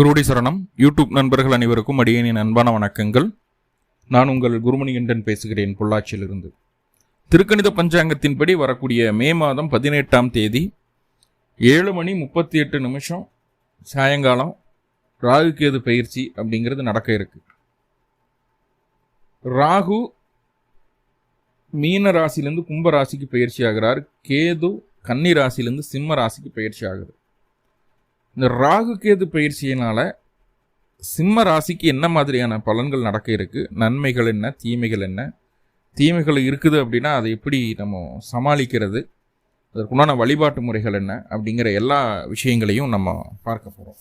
குருடி சரணம். யூடியூப் நண்பர்கள் அனைவருக்கும் அடியேனின் அன்பான வணக்கங்கள். நான் உங்கள் குருமணிகண்டன் பேசுகிறேன் பொள்ளாச்சியிலிருந்து. திருக்கணித பஞ்சாங்கத்தின்படி வரக்கூடிய மே மாதம் பதினெட்டாம் தேதி ஏழு மணி முப்பத்தி எட்டு நிமிஷம் சாயங்காலம் ராகு கேது பயிற்சி அப்படிங்கிறது நடக்க இருக்கு. ராகு மீன ராசிலேருந்து கும்ப ராசிக்கு பயிற்சி ஆகிறார். கேது கன்னி ராசிலேருந்து சிம்ம ராசிக்கு பயிற்சி ஆகுது. இந்த ராகு கேது பயிற்சியினால் சிம்ம ராசிக்கு என்ன மாதிரியான பலன்கள் நடக்க இருக்குது நன்மைகள் என்ன? தீமைகள் என்ன? தீமைகள் இருக்குது அப்படின்னா அதை எப்படி நம்ம சமாளிக்கிறது? அதற்குண்டான வழிபாட்டு முறைகள் என்ன? அப்படிங்கிற எல்லா விஷயங்களையும் நம்ம பார்க்க போகிறோம்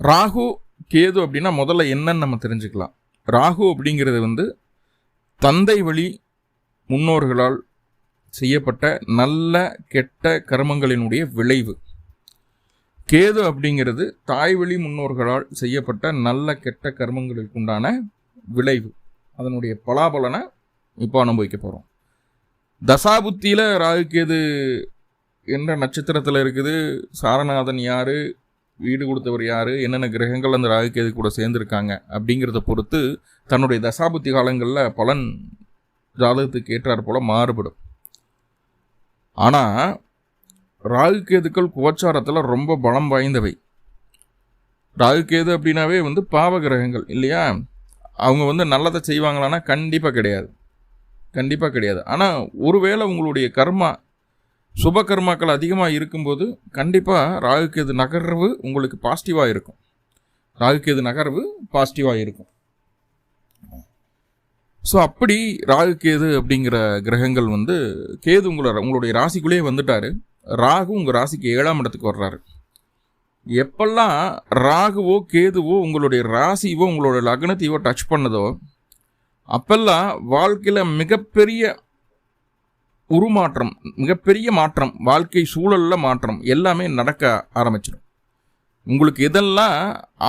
ராகு கேது அப்படின்னா முதல்ல என்னன்னு நம்ம தெரிஞ்சுக்கலாம். ராகு அப்படிங்கிறது வந்து தந்தை வழி முன்னோர்களால் செய்யப்பட்ட நல்ல கெட்ட கர்மங்களினுடைய விளைவு. கேது அப்படிங்கிறது தாய்வழி முன்னோர்களால் செய்யப்பட்ட நல்ல கெட்ட கர்மங்களுக்கு உண்டான விளைவு. அதனுடைய பலாபலனை இப்போ அனுபவிக்க போகிறோம் தசாபுத்தியில் ராகு கேது என்ற நட்சத்திரத்தில் இருக்குது. சாரநாதன் யார்? வீடு கொடுத்தவர் யார்? என்னென்ன கிரகங்கள் அந்த ராகு கேது கூட சேர்ந்துருக்காங்க? அப்படிங்கிறத பொறுத்து தன்னுடைய தசாபுத்தி காலங்களில் பலன் ஜாதகத்துக்கு ஏற்றாற் போல மாறுபடும். ஆனால் ராகு கேதுக்கள் கோச்சாரத்தில் ரொம்ப பலம் வாய்ந்தவை. ராகு கேது அப்படின்னாவே வந்து பாவ கிரகங்கள் இல்லையா? அவங்க வந்து நல்லதை செய்வாங்களான்னா கண்டிப்பாக கிடையாது. கண்டிப்பாக கிடையாது. ஆனால் ஒருவேளை உங்களுடைய கர்மா சுப கர்மாக்கள் அதிகமாக இருக்கும்போது கண்டிப்பாக ராகுகேது நகர்வு உங்களுக்கு பாசிட்டிவாக இருக்கும். ராகுகேது நகர்வு பாசிட்டிவாக இருக்கும். ஸோ அப்படி ராகு கேது அப்படிங்கிற கிரகங்கள் வந்து கேது உங்களோட உங்களுடைய ராசிக்குள்ளேயே வந்துட்டாரு. ராகு உங்கள் ராசிக்கு ஏழாம் இடத்துக்கு வர்றாரு. எப்பெல்லாம் ராகுவோ கேதுவோ உங்களுடைய ராசிவோ உங்களோட லக்னத்தையோ டச் பண்ணதோ அப்பெல்லாம் வாழ்க்கையில் மிகப்பெரிய உருமாற்றம் மிகப்பெரிய மாற்றம் வாழ்க்கை சூழலில் மாற்றம் எல்லாமே நடக்க ஆரம்பிச்சிடும். உங்களுக்கு எதெல்லாம்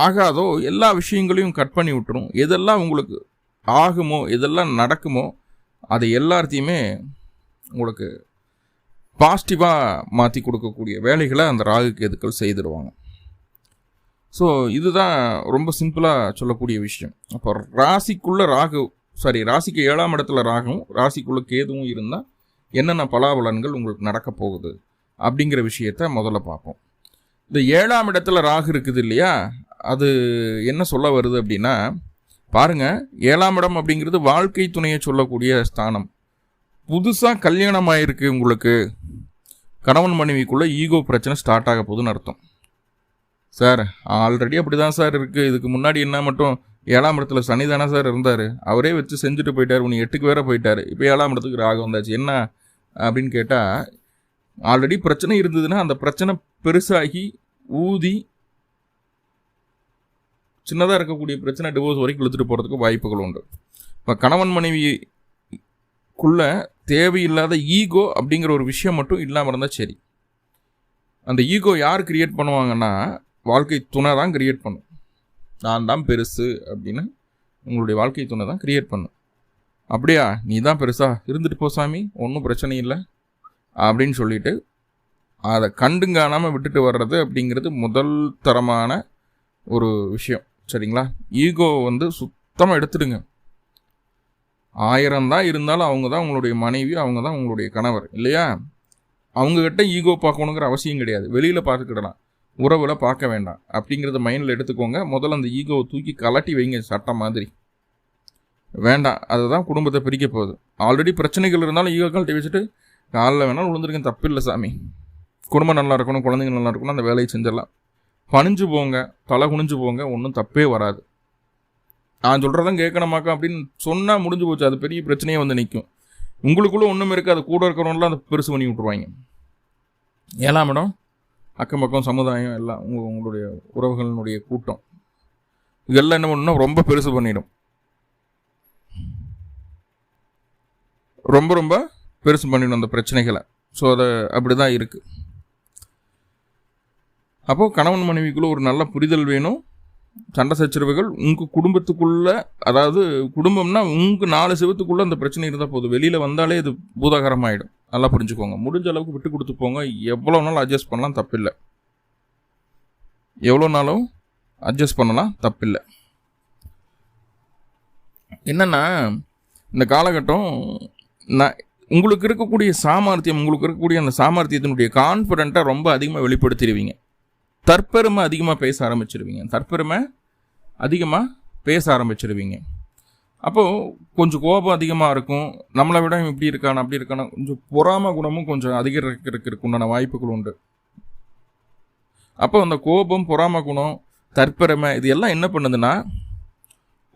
ஆகாதோ எல்லா விஷயங்களையும் கட் பண்ணி விட்டுரும். எதெல்லாம் உங்களுக்கு ஆகுமோ இதெல்லாம் நடக்குமோ அதை எல்லாத்தையுமே உங்களுக்கு பாசிட்டிவாக மாற்றி கொடுக்கக்கூடிய வேலைகளை அந்த ராகு கேதுக்கள் செய்திருவாங்க. ஸோ இதுதான் ரொம்ப சிம்பிளாக சொல்லக்கூடிய விஷயம். அப்போ ராசிக்குள்ளே ராகு சாரி ராசிக்கு ஏழாம் இடத்துல ராகவும் ராசிக்குள்ளே கேதுவும் இருந்தால் என்னென்ன பலாபலன்கள் உங்களுக்கு நடக்க போகுது அப்படிங்கிற விஷயத்த முதல்ல பார்ப்போம். இந்த ஏழாம் இடத்துல ராகு இருக்குது இல்லையா? அது என்ன சொல்ல வருது அப்படின்னா பாருங்க ஏழாம் இடம் அப்படிங்கிறது வாழ்க்கை துணையை சொல்லக்கூடிய ஸ்தானம். புதுசாக கல்யாணம் ஆயிருக்கு உங்களுக்கு. கணவன் மனைவிக்குள்ளே ஈகோ பிரச்சனை ஸ்டார்ட் ஆக போகுதுன்னு அர்த்தம். சார் ஆல்ரெடி அப்படி தான் சார் இருக்குது இதுக்கு முன்னாடி என்ன மட்டும் ஏழாம் இடத்துல சனி தானே சார் இருந்தார். அவரே வச்சு செஞ்சுட்டு போயிட்டார். உனி எட்டுக்கு வேற போயிட்டார். இப்போ ஏழாம் இடத்துக்கு ராகம் வந்தாச்சு. என்ன அப்படின்னு கேட்டால் ஆல்ரெடி பிரச்சனை இருந்ததுன்னா அந்த பிரச்சனை பெருசாகி ஊதி சின்னதாக இருக்கக்கூடிய பிரச்சனை டிவோர்ஸ் வரைக்கும் இழுத்துட்டு போகிறதுக்கு வாய்ப்புகள் உண்டு. இப்போ கணவன் மனைவிக்குள்ள தேவையில்லாத ஈகோ அப்படிங்கிற ஒரு விஷயம் மட்டும் இல்லாமல் இருந்தால் சரி. அந்த ஈகோ யார் கிரியேட் பண்ணுவாங்கன்னா வாழ்க்கை துணை தான் கிரியேட் பண்ணும். நான் தான் பெருசு அப்படின்னு உங்களுடைய வாழ்க்கை துணை தான் கிரியேட் பண்ணும். அப்படியா? நீ தான் பெருசா? இருந்துட்டு போ சாமி ஒன்றும் பிரச்சனை இல்லை அப்படின்னு சொல்லிட்டு அதை கண்டுங்காணாமல் விட்டுட்டு வர்றது அப்படிங்கிறது முதல் தரமான ஒரு விஷயம். சரிங்களா? ஈகோ வந்து சுத்தமாக எடுத்துடுங்க. ஆயிரம் தான் இருந்தாலும் அவங்க தான் உங்களுடைய மனைவி அவங்க தான் உங்களுடைய கணவர் இல்லையா? அவங்கக்கிட்ட ஈகோ பார்க்கணுங்கிற அவசியம் கிடையாது. வெளியில் பார்த்துக்கிடலாம். உறவில் பார்க்க வேண்டாம். அப்படிங்கிறத மைண்டில் எடுத்துக்கோங்க. முதல்ல அந்த ஈகோவை தூக்கி கலட்டி வைங்க சட்டம் மாதிரி. வேண்டாம். அதுதான் குடும்பத்தை பிரிக்க போகுது. ஆல்ரெடி பிரச்சனைகள் இருந்தாலும் ஈகோ கழட்டி வச்சுட்டு காலைல வேணாலும் விழுந்துருங்க தப்பு இல்லை சாமி. குடும்பம் நல்லா இருக்கணும் குழந்தைங்க நல்லா இருக்கணும் அந்த வேலையை செஞ்சிடலாம். பணிஞ்சு போங்க தலை குனிஞ்சு போங்க ஒன்றும் தப்பே வராது. நான் சொல்கிறதும் கேட்கணுமாக்கா அப்படின்னு சொன்னால் முடிஞ்சு போச்சு அது பெரிய பிரச்சனையே வந்து நிற்கும் உங்களுக்குள்ளே ஒன்றும் இருக்காது கூட இருக்கிறவங்களாம் அதை பெருசு பண்ணி விட்ருவாங்க ஏழாம் இடம் அக்கம் பக்கம் சமுதாயம் எல்லாம் உங்கள் உங்களுடைய உறவுகளினுடைய கூட்டம் இதெல்லாம் என்ன பண்ணுன்னா ரொம்ப பெருசு பண்ணிடும். ரொம்ப ரொம்ப பெருசு பண்ணிடும் அந்த பிரச்சனைகளை. ஸோ அதை அப்படி தான் இருக்குது அப்போது கணவன் மனைவிக்குள்ளே ஒரு நல்ல புரிதல் வேணும். சண்டை சச்சரவுகள் உங்கள் குடும்பத்துக்குள்ளே அதாவது குடும்பம்னா உங்கள் நாலு சிவத்துக்குள்ளே அந்த பிரச்சனை இருந்தால் போதும். வெளியில் வந்தாலே இது பூதாகரமாயிடும். நல்லா புரிஞ்சுக்கோங்க. முடிஞ்ச அளவுக்கு விட்டு கொடுத்து போங்க. எவ்வளோ நாள் அட்ஜஸ்ட் பண்ணலாம் தப்பில்லை. எவ்வளோ நாளும் அட்ஜஸ்ட் பண்ணலாம் தப்பில்லை. என்னென்னா இந்த காலகட்டம் நான் உங்களுக்கு இருக்கக்கூடிய சாமர்த்தியம் உங்களுக்கு இருக்கக்கூடிய அந்த சாமர்த்தியத்தினுடைய கான்ஃபிடண்ட்டை ரொம்ப அதிகமாக வெளிப்படுத்திடுவீங்க. தற்பெருமை அதிகமாக பேச ஆரம்பிச்சிருவீங்க. தற்பெருமை அதிகமாக பேச ஆரம்பிச்சிருவீங்க. அப்போது கொஞ்சம் கோபம் அதிகமாக இருக்கும். நம்மளை விட இப்படி இருக்கான அப்படி இருக்கான. கொஞ்சம் பொறாம குணமும் கொஞ்சம் அதிகரிக்கிறதுக்கு உண்டான வாய்ப்புகள் உண்டு. அப்போ அந்த கோபம் பொறாம குணம் தற்பெருமை இது எல்லாம் என்ன பண்ணுதுன்னா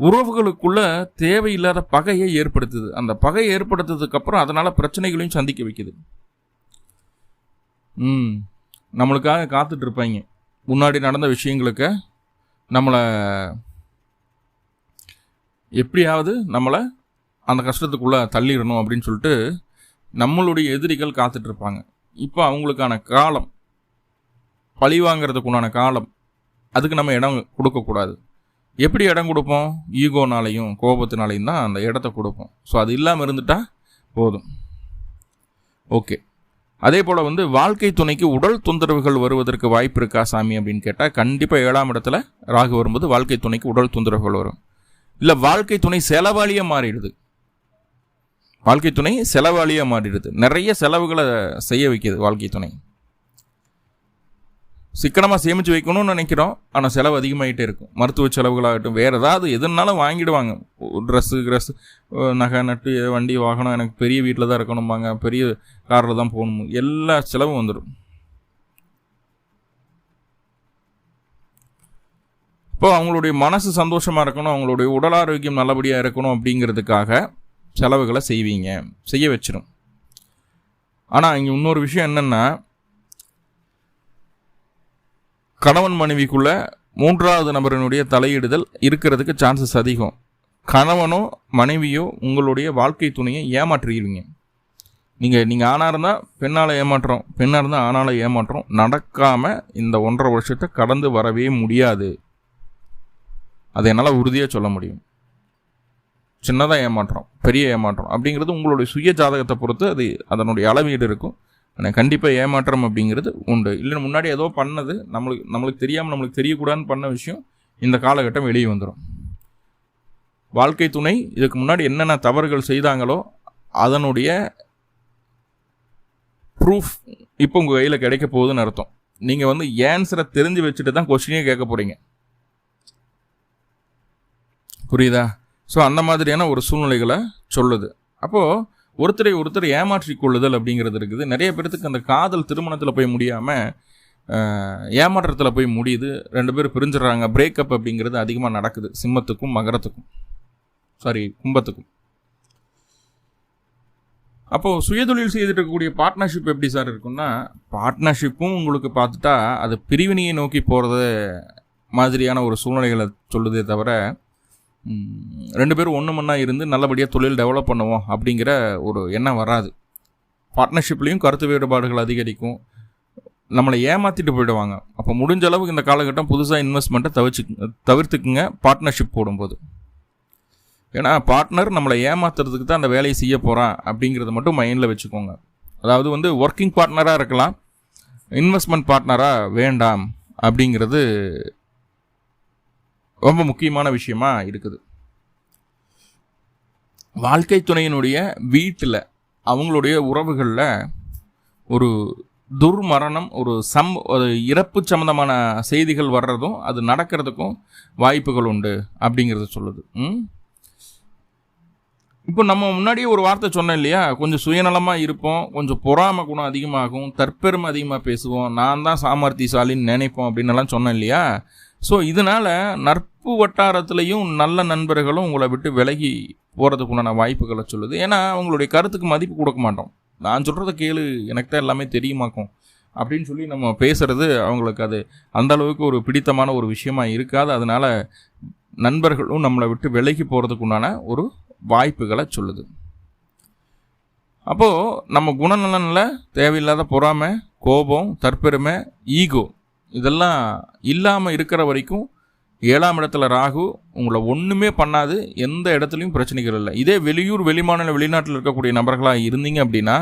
உறவுகளுக்குள்ள தேவையில்லாத பகையை ஏற்படுத்துது. அந்த பகையை ஏற்படுத்துறதுக்கப்புறம் அதனால் பிரச்சனைகளையும் சந்திக்க வைக்குது. ம். நம்மளுக்காக காத்துட்டு இருப்பாங்க. முன்னாடி நடந்த விஷயங்களுக்கு நம்மளை எப்படியாவது நம்மளை அந்த கஷ்டத்துக்குள்ளே தள்ளிடணும் அப்படின்னு சொல்லிட்டு நம்மளுடைய எதிரிகள் காத்துட்ருப்பாங்க இப்போ அவங்களுக்கான காலம் பழி வாங்கிறதுக்கு உண்டான காலம் அதுக்கு நம்ம இடம் கொடுக்கக்கூடாது எப்படி இடம் கொடுப்போம்? ஈகோனாலையும் கோபத்தினாலையும் தான் அந்த இடத்த கொடுப்போம். ஸோ அது இல்லாமல் இருந்துட்டால் போதும். ஓகே அதே போல் வந்து வாழ்க்கை துணைக்கு உடல் தொந்தரவுகள் வருவதற்கு வாய்ப்பு இருக்கா சாமி அப்படின்னு கேட்டால் கண்டிப்பாக ஏழாம் இடத்துல ராகு வரும்போது வாழ்க்கை துணைக்கு உடல் தொந்தரவுகள் வரும். இல்லை வாழ்க்கை துணை செலவாளியாக மாறிடுது. வாழ்க்கை துணை செலவாளியாக மாறிடுது. நிறைய செலவுகளை செய்ய வைக்கிது வாழ்க்கை துணை. சிக்கனமாக சேமித்து வைக்கணும்னு நினைக்கிறோம். ஆனால் செலவு அதிகமாகிட்டே இருக்கும். மருத்துவ செலவுகளாகட்டும் வேறு ஏதாவது எதுனாலும் வாங்கிடுவாங்க. ட்ரெஸ்ஸு க்ரெஸ்ஸு நகை நட்டு வண்டி வாகனம் எனக்கு பெரிய வீட்டில் தான் இருக்கணும்பாங்க. பெரிய காரில் தான் போகணும். எல்லா செலவும் வந்துடும் இப்போ அவங்களுடைய மனசு சந்தோஷமாக இருக்கணும். அவங்களுடைய உடல் ஆரோக்கியம் நல்லபடியாக இருக்கணும் அப்படிங்கிறதுக்காக செலவுகளை செய்வீங்க. செய்ய வச்சிடும் ஆனால் இங்கே இன்னொரு விஷயம் என்னென்னா கணவன் மனைவிக்குள்ள மூன்றாவது நபரினுடைய தலையிடுதல் இருக்கிறதுக்கு சான்சஸ் அதிகம். கணவனோ மனைவியோ உங்களுடைய வாழ்க்கை துணையை ஏமாற்றிடுவீங்க. நீங்கள் நீங்கள் ஆணாக இருந்தால் பெண்ணால் ஏமாற்றம் பெண்ணாக இருந்தால் ஆணால் ஏமாற்றம். நடக்காமல் இந்த ஒன்றரை வருஷத்தை கடந்து வரவே முடியாது. அதை என்னால் உறுதியாக சொல்ல முடியும். சின்னதாக ஏமாற்றம் பெரிய ஏமாற்றம் அப்படிங்கிறது உங்களுடைய சுய ஜாதகத்தை பொறுத்து அது அதனுடைய அளவீடு இருக்கும். ஆனால் கண்டிப்பாக ஏமாற்றம் அப்படிங்கிறது உண்டு. இல்லை முன்னாடி ஏதோ பண்ணது நம்மளுக்கு நம்மளுக்கு தெரியாமல் நம்மளுக்கு தெரியக்கூடாதுன்னு பண்ண விஷயம் இந்த காலகட்டம் வெளியே வந்துடும் வாழ்க்கை துணை இதுக்கு முன்னாடி என்னென்ன தவறுகள் செய்தாங்களோ அதனுடைய ப்ரூஃப் இப்போ உங்கள் கையில் கிடைக்க போகுதுன்னு அர்த்தம். நீங்கள் வந்து ஏன்சரை தெரிஞ்சு வச்சுட்டு தான் கொஸ்டினே கேட்க போகிறீங்க புரியுதா? ஸோ அந்த மாதிரியான ஒரு சூழ்நிலைகளை சொல்லுது. அப்போது ஒருத்தரை ஒருத்தர் ஏமாற்றி கொள்ளுதல் அப்படிங்கிறது இருக்குது. நிறைய பேர்த்துக்கு அந்த காதல் திருமணத்தில் போய் முடியாமல் ஏமாற்றத்தில் போய் முடியுது. ரெண்டு பேரும் பிரிஞ்சிடுறாங்க. பிரேக்கப் அப்படிங்கிறது அதிகமாக நடக்குது. சிம்மத்துக்கும் மகரத்துக்கும். சாரி கும்பத்துக்கும். அப்போது சுயதொழில் செய்துட்டு இருக்கக்கூடிய பார்ட்னர்ஷிப் எப்படி சார் இருக்குன்னா பார்ட்னர்ஷிப்பும் உங்களுக்கு பார்த்துட்டா அது பிரிவினையை நோக்கி போகிறது மாதிரியான ஒரு சூழ்நிலைகளை சொல்லுதே தவிர ரெண்டு பேரும் ஒன்று மண்ணா இருந்து நல்லபடியாக தொழில் டெவலப் பண்ணுவோம் அப்படிங்கிற ஒரு எண்ணம் வராது. பார்ட்னர்ஷிப்லேயும் கருத்து வேறுபாடுகள் அதிகரிக்கும். நம்மளை ஏமாற்றிட்டு போயிடுவாங்க. அப்போ முடிஞ்ச அளவுக்கு இந்த காலகட்டம் புதுசாக இன்வெஸ்ட்மெண்ட்டை தவிச்சு தவிர்த்துக்குங்க பார்ட்னர்ஷிப் போடும்போது. ஏன்னா பார்ட்னர் நம்மளை ஏமாத்துறதுக்கு தான் அந்த வேலையை செய்ய போகிறான் அப்படிங்கிறத மட்டும் மைண்டில் வச்சுக்கோங்க. அதாவது வந்து ஒர்க்கிங் பார்ட்னராக இருக்கலாம் இன்வெஸ்ட்மெண்ட் பார்ட்னராக வேண்டாம் அப்படிங்கிறது ரொம்ப முக்கியமான விஷயமா இருக்குது. வாழ்க்கை துணையினுடைய வீட்டில் அவங்களுடைய உறவுகளில் ஒரு துர்மரணம் ஒரு சம் ஒரு இறப்பு சம்மந்தமான செய்திகள் வர்றதும் அது நடக்கிறதுக்கும் வாய்ப்புகள் உண்டு அப்படிங்கிறத சொல்லுது. இப்போ நம்ம முன்னாடியே ஒரு வார்த்தை சொன்னோம் இல்லையா? கொஞ்சம் சுயநலமாக இருப்போம் கொஞ்சம் பொறாம குணம் அதிகமாகும் தற்பெருமை அதிகமாக பேசுவோம் நான் தான் சாமர்த்தியசாலின்னு நினைப்போம் அப்படின்னு எல்லாம் சொன்னேன் இல்லையா? ஸோ இதனால் நட்பு வட்டாரத்துலேயும் நல்ல நண்பர்களும் உங்களை விட்டு விலகி போகிறதுக்குண்டான வாய்ப்புகளை சொல்லுது. ஏன்னா அவங்களுடைய கருத்துக்கு மதிப்பு கொடுக்க மாட்டோம். நான் சொல்கிறத கேளு எனக்கு தான் எல்லாமே தெரியுமாக்கும். அப்படின்னு சொல்லி நம்ம பேசுகிறது அவங்களுக்கு அது அந்த அளவுக்கு ஒரு பிடித்தமான ஒரு விஷயமா இருக்காது. அதனால் நண்பர்களும் நம்மளை விட்டு விலகி போகிறதுக்குண்டான ஒரு வாய்ப்புகளை சொல்லுது. அப்போது நம்ம குணநலனில் தேவையில்லாத பொறாமை கோபம் தற்பெருமை ஈகோ இதெல்லாம் இல்லாமல் இருக்கிற வரைக்கும் ஏழாம் இடத்துல ராகு உங்களை ஒன்றுமே பண்ணாது எந்த இடத்துலையும் பிரச்சனைகள் இல்லை. இதே வெளியூர் வெளிமாநில வெளிநாட்டில் இருக்கக்கூடிய நபர்களாக இருந்தீங்க அப்படின்னா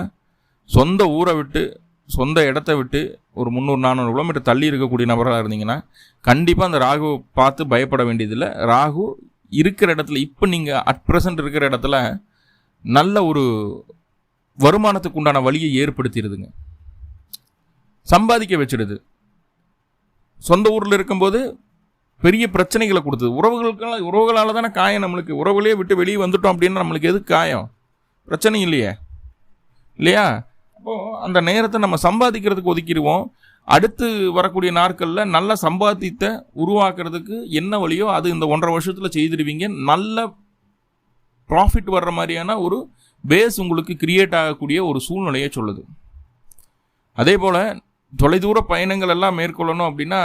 சொந்த ஊரை விட்டு சொந்த இடத்த விட்டு ஒரு முந்நூறு நானூறு கிலோமீட்டர் தள்ளி இருக்கக்கூடிய நபர்களாக இருந்தீங்கன்னா கண்டிப்பாக அந்த ராகுவை பார்த்து பயப்பட வேண்டியதில்லை. ராகு இருக்கிற இடத்துல இப்போ நீங்கள் அட் ப்ரெசன்ட் இருக்கிற இடத்துல நல்ல ஒரு வருமானத்துக்கு உண்டான வழியை ஏற்படுத்திடுதுங்க. சம்பாதிக்க வச்சிடுது. சொந்த ஊரில் இருக்கும்போது பெரிய பிரச்சனைகளை கொடுத்தது. உறவுகளுக்கெல்லாம் உறவுகளால் தானே காயம் நம்மளுக்கு. உறவுகளையே விட்டு வெளியே வந்துட்டோம் அப்படின்னா நம்மளுக்கு எது காயம்? பிரச்சனை இல்லையே. இல்லையா? அப்போது அந்த நேரத்தை நம்ம சம்பாதிக்கிறதுக்கு ஒதுக்கிடுவோம். அடுத்து வரக்கூடிய நாட்களில் நல்ல சம்பாதித்த உருவாக்குறதுக்கு என்ன வழியோ அது இந்த ஒன்றரை வருஷத்தில் செய்திருவீங்க. நல்ல ப்ராஃபிட் வர்ற மாதிரியான ஒரு பேஸ் உங்களுக்கு கிரியேட் ஆகக்கூடிய ஒரு சூழ்நிலையை சொல்லுது. அதே போல் தொலைதூர பயணங்கள் எல்லாம் மேற்கொள்ளணும் அப்படின்னா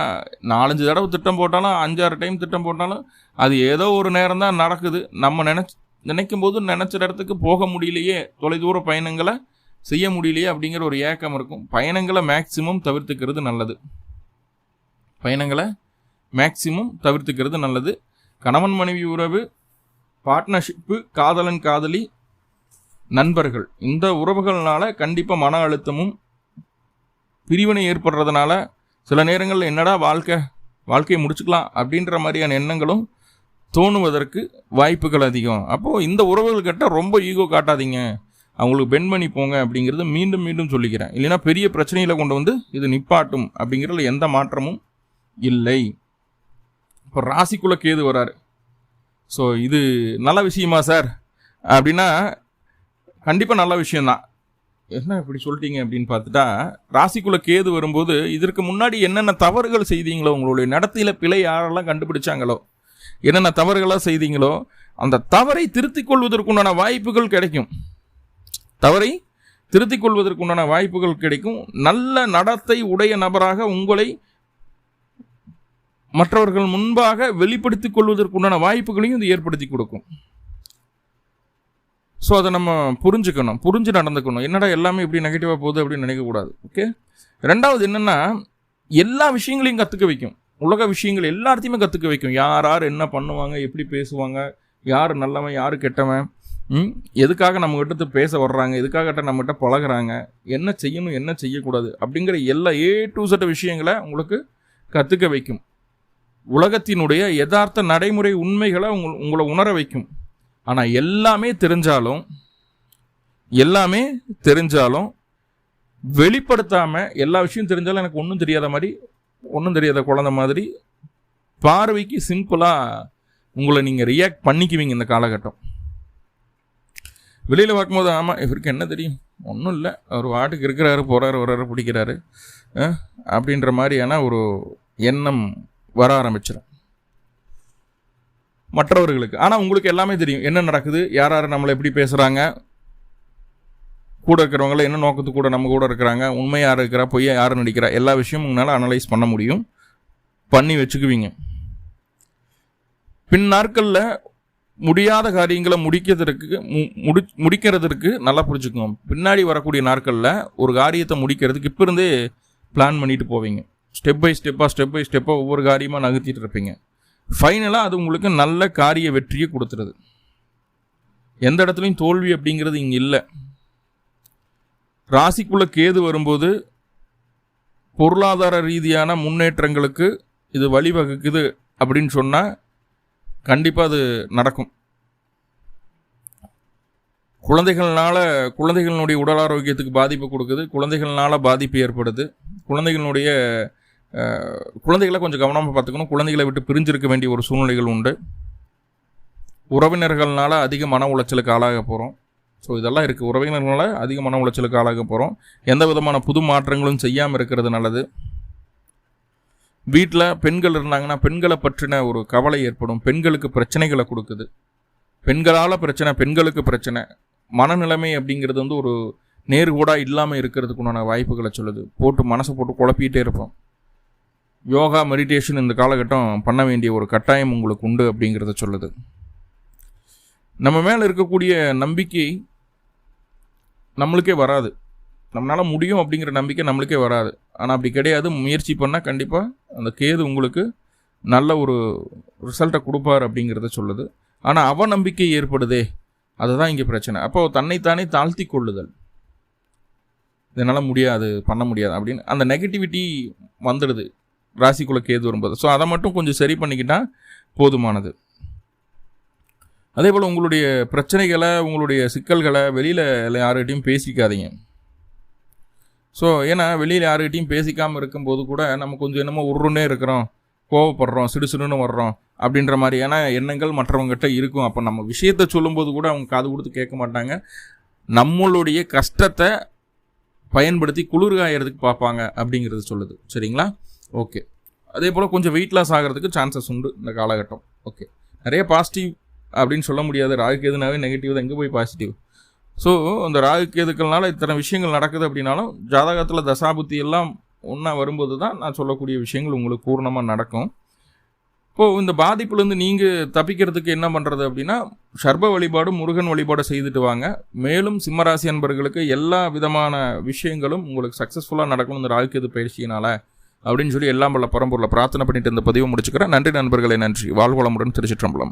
நாலஞ்சு தடவை திட்டம் போட்டாலும் அஞ்சாறு டைம் திட்டம் போட்டாலும் அது ஏதோ ஒரு நேரம் தான் நடக்குது. நம்ம நினச்சி நினைக்கும் போது நினச்ச இடத்துக்கு போக முடியலையே தொலைதூர பயணங்களை செய்ய முடியலையே அப்படிங்கிற ஒரு ஏக்கம் இருக்கும். பயணங்களை மேக்சிமம் தவிர்த்துக்கிறது நல்லது. பயணங்களை மேக்சிமம் தவிர்த்துக்கிறது நல்லது. கணவன் மனைவி உறவு பார்ட்னர்ஷிப்பு காதலன் காதலி நண்பர்கள். இந்த உறவுகள்னால கண்டிப்பாக மன அழுத்தமும் பிரிவினை ஏற்படுறதுனால சில நேரங்களில் என்னடா வாழ்க்கை வாழ்க்கையை முடிச்சுக்கலாம் அப்படின்ற மாதிரியான எண்ணங்களும் தோணுவதற்கு வாய்ப்புகள் அதிகம். அப்போது இந்த உறவுகள்கிட்ட ரொம்ப ஈகோ காட்டாதீங்க. அவங்களுக்கு பெண்ட் பண்ணி போங்க அப்படிங்கிறது மீண்டும் மீண்டும் சொல்லிக்கிறேன். இல்லைன்னா பெரிய பிரச்சனையில் கொண்டு வந்து இது நிப்பாட்டும் அப்படிங்கிறதுல எந்த மாற்றமும் இல்லை. இப்போ ராசிக்குள்ள கேது வராரு. ஸோ இது நல்ல விஷயமா சார்? அப்படின்னா கண்டிப்பாக நல்ல விஷயந்தான் என்ன இப்படி சொல்லிட்டீங்க அப்படின்னு பார்த்துட்டா ராசிக்குள்ள கேது வரும்போது இதற்கு முன்னாடி என்னென்ன தவறுகள் செய்தீங்களோ உங்களுடைய நடத்தையில பிழை யாரெல்லாம் கண்டுபிடிச்சாங்களோ என்னென்ன தவறுகளாக செய்தீங்களோ அந்த தவறை திருத்திக் கொள்வதற்குண்டான வாய்ப்புகள் கிடைக்கும். தவறை திருத்திக் கொள்வதற்குண்டான வாய்ப்புகள் கிடைக்கும். நல்ல நடத்தை உடைய நபராக உங்களை மற்றவர்கள் முன்பாக வெளிப்படுத்திக் கொள்வதற்குண்டான வாய்ப்புகளையும் இது ஏற்படுத்தி கொடுக்கும். ஸோ அதை நம்ம புரிஞ்சுக்கணும் புரிஞ்சு நடந்துக்கணும். என்னடா எல்லாமே இப்படி நெகட்டிவாக போகுது அப்படின்னு நினைக்கக்கூடாது ஓகே ரெண்டாவது என்னென்னா எல்லா விஷயங்களையும் கற்றுக்க வைக்கும். உலக விஷயங்கள் எல்லாத்தையுமே கற்றுக்க வைக்கும். யார் யார் என்ன பண்ணுவாங்க எப்படி பேசுவாங்க யார் நல்லவன் யார் கெட்டவன் ம்? எதுக்காக நம்மகிட்ட பேச வர்றாங்க எதுக்காகட்ட நம்மகிட்ட பழகுறாங்க என்ன செய்யணும் என்ன செய்யக்கூடாது அப்படிங்கிற எல்லா ஏ டு சட்ட விஷயங்களை உங்களுக்கு கற்றுக்க வைக்கும். உலகத்தினுடைய யதார்த்த நடைமுறை உண்மைகளை உங்களை உணர வைக்கும். ஆனால் எல்லாமே தெரிஞ்சாலும் எல்லாமே தெரிஞ்சாலும் வெளிப்படுத்தாமல் எல்லா விஷயம் தெரிஞ்சாலும் எனக்கு ஒன்றும் தெரியாத மாதிரி ஒன்றும் தெரியாத குழந்த மாதிரி பார்வைக்கு சிம்பிளாக உங்களை நீங்கள் ரியாக்ட் பண்ணிக்குவீங்க இந்த காலகட்டம். வெளியில் பார்க்கும்போது ஆமாம் இவருக்கு என்ன தெரியும்? ஒன்றும் இல்லை. அவர் வாட்டுக்கு இருக்கிறாரு போகிறாரு வர்றாரு பிடிக்கிறாரு. அப்படின்ற மாதிரியான ஒரு எண்ணம் வர ஆரம்பிச்சிடும் மற்றவர்களுக்கு. ஆனால் உங்களுக்கு எல்லாமே தெரியும். என்ன நடக்குது? யார் யார் நம்மளை எப்படி பேசுகிறாங்க கூட இருக்கிறவங்கள என்ன நோக்கத்து கூட நம்ம கூட இருக்கிறாங்க? உண்மை யார் இருக்கிறா? பொய்யா யார் நடிக்கிறா? எல்லா விஷயமும் உங்களால் அனலைஸ் பண்ண முடியும். பண்ணி வச்சுக்குவீங்க. பின் நாட்களில் முடியாத காரியங்களை முடிக்கிறதுக்கு முடி முடிக்கிறதுக்கு நல்லா புரிஞ்சுக்கோங்க பின்னாடி வரக்கூடிய நாட்களில் ஒரு காரியத்தை முடிக்கிறதுக்கு இப்போ இருந்தே பிளான் பண்ணிட்டு போவீங்க. ஸ்டெப் பை ஸ்டெப்பாக ஸ்டெப் பை ஸ்டெப்பாக ஒவ்வொரு காரியமாக நகர்த்திட்டு இருப்பீங்க. ஃபைனலாக அது உங்களுக்கு நல்ல காரிய வெற்றியை கொடுத்துருது. எந்த இடத்துலையும் தோல்வி அப்படிங்கிறது இங்கே இல்லை. ராசிக்குள்ளே கேது வரும்போது பொருளாதார ரீதியான முன்னேற்றங்களுக்கு இது வழிவகுக்குது அப்படின்னு சொன்னால் கண்டிப்பாக அது நடக்கும். குழந்தைகள்னால குழந்தைகளினுடைய உடல் ஆரோக்கியத்துக்கு பாதிப்பு கொடுக்குது குழந்தைகள்னால பாதிப்பு ஏற்படுது குழந்தைகளுடைய குழந்தைகளை கொஞ்சம் கவனமாக பார்த்துக்கணும். குழந்தைகளை விட்டு பிரிஞ்சிருக்க வேண்டிய ஒரு சூழ்நிலைகள் உண்டு. உறவினர்கள்னால அதிக மன உளைச்சலுக்கு ஆளாக போகிறோம் ஸோ இதெல்லாம் இருக்குது உறவினர்களால் அதிக மன உளைச்சலுக்கு ஆளாக போகிறோம் எந்த விதமான புது மாற்றங்களும் செய்யாமல் இருக்கிறது நல்லது. வீட்டில் பெண்கள் இருந்தாங்கன்னா பெண்களை பற்றின ஒரு கவலை ஏற்படும். பெண்களுக்கு பிரச்சனைகளை கொடுக்குது. பெண்களால் பிரச்சனை பெண்களுக்கு பிரச்சனை. மனநிலைமை அப்படிங்கிறது வந்து ஒரு நேர்கூடாக இல்லாமல் இருக்கிறதுக்குண்டான வாய்ப்புகளை சொல்லுது. போட்டு மனசை போட்டு குழப்பிகிட்டே இருப்போம். யோகா மெடிடேஷன் இந்த காலகட்டம் பண்ண வேண்டிய ஒரு கட்டாயம் உங்களுக்கு உண்டு அப்படிங்கிறத சொல்லுது. நம்ம மேலே இருக்கக்கூடிய நம்பிக்கை நம்மளுக்கே வராது. நம்மளால் முடியும் அப்படிங்கிற நம்பிக்கை நம்மளுக்கே வராது. ஆனால் அப்படி கிடையாது. முயற்சி பண்ணால் கண்டிப்பாக அந்த கேது உங்களுக்கு நல்ல ஒரு ரிசல்ட்டை கொடுப்பார் அப்படிங்கிறத சொல்லுது. ஆனால் அவ நம்பிக்கை ஏற்படுதே. அதுதான் இங்கே பிரச்சனை. அப்போ தன்னைத்தானே தாழ்த்தி கொள்ளுதல். இதனால் முடியாது பண்ண முடியாது அப்படின்னு அந்த நெகட்டிவிட்டி வந்துடுது. ராசிக்குள்ள கேது வரும்போது. ஸோ அதை மட்டும் கொஞ்சம் சரி பண்ணிக்கிட்டால் போதுமானது. அதே போல் உங்களுடைய பிரச்சனைகளை உங்களுடைய சிக்கல்களை வெளியில் யாருக்கிட்டையும் பேசிக்காதீங்க. ஸோ ஏன்னா வெளியில் யாருக்கிட்டையும் பேசிக்காமல் இருக்கும்போது கூட நம்ம கொஞ்சம் என்னமோ உருன்னே இருக்கிறோம் கோவப்படுறோம் சிடுசிடுன்னு வர்றோம் அப்படின்ற மாதிரியான எண்ணங்கள் மற்றவங்ககிட்ட இருக்கும். அப்போ நம்ம விஷயத்தை சொல்லும்போது கூட அவங்க காது கொடுத்து கேட்க மாட்டாங்க. நம்மளுடைய கஷ்டத்தை பயன்படுத்தி குளிர்காயறதுக்கு பார்ப்பாங்க அப்படிங்கிறது சொல்லுது. சரிங்களா? ஓகே. அதே போல் கொஞ்சம் வெயிட் லாஸ் ஆகிறதுக்கு சான்சஸ் உண்டு இந்த காலகட்டம். ஓகே. நிறைய பாசிட்டிவ் அப்படின்னு சொல்ல முடியாது. ராகு கேதுனாவே நெகட்டிவ் தான். எங்கே போய் பாசிட்டிவ் ஸோ அந்த ராகு கேதுக்கள்னால இத்தனை விஷயங்கள் நடக்குது அப்படின்னாலும் ஜாதகத்தில் தசாபுத்தி எல்லாம் ஒன்றா வரும்போது தான் நான் சொல்லக்கூடிய விஷயங்கள் உங்களுக்கு பூர்ணமாக நடக்கும். இப்போது இந்த பாதிப்புலேருந்து நீங்கள் தப்பிக்கிறதுக்கு என்ன பண்ணுறது அப்படின்னா சர்ப வழிபாடு முருகன் வழிபாடு செய்துட்டு வாங்க. மேலும் சிம்மராசி அன்பர்களுக்கு எல்லா விதமான விஷயங்களும் உங்களுக்கு சக்ஸஸ்ஃபுல்லாக நடக்கணும் இந்த ராகு கேது பயிற்சியினால். அப்படின்னு சொல்லி எல்லாம் வல்ல பரம்பூரில் பிரார்த்தனை பண்ணிட்டு இந்த பதிவு முடிச்சுக்கிறேன். நன்றி நண்பர்களே நன்றி. வாழ்வளமுடன் திருச்சிற்றம்பலம்.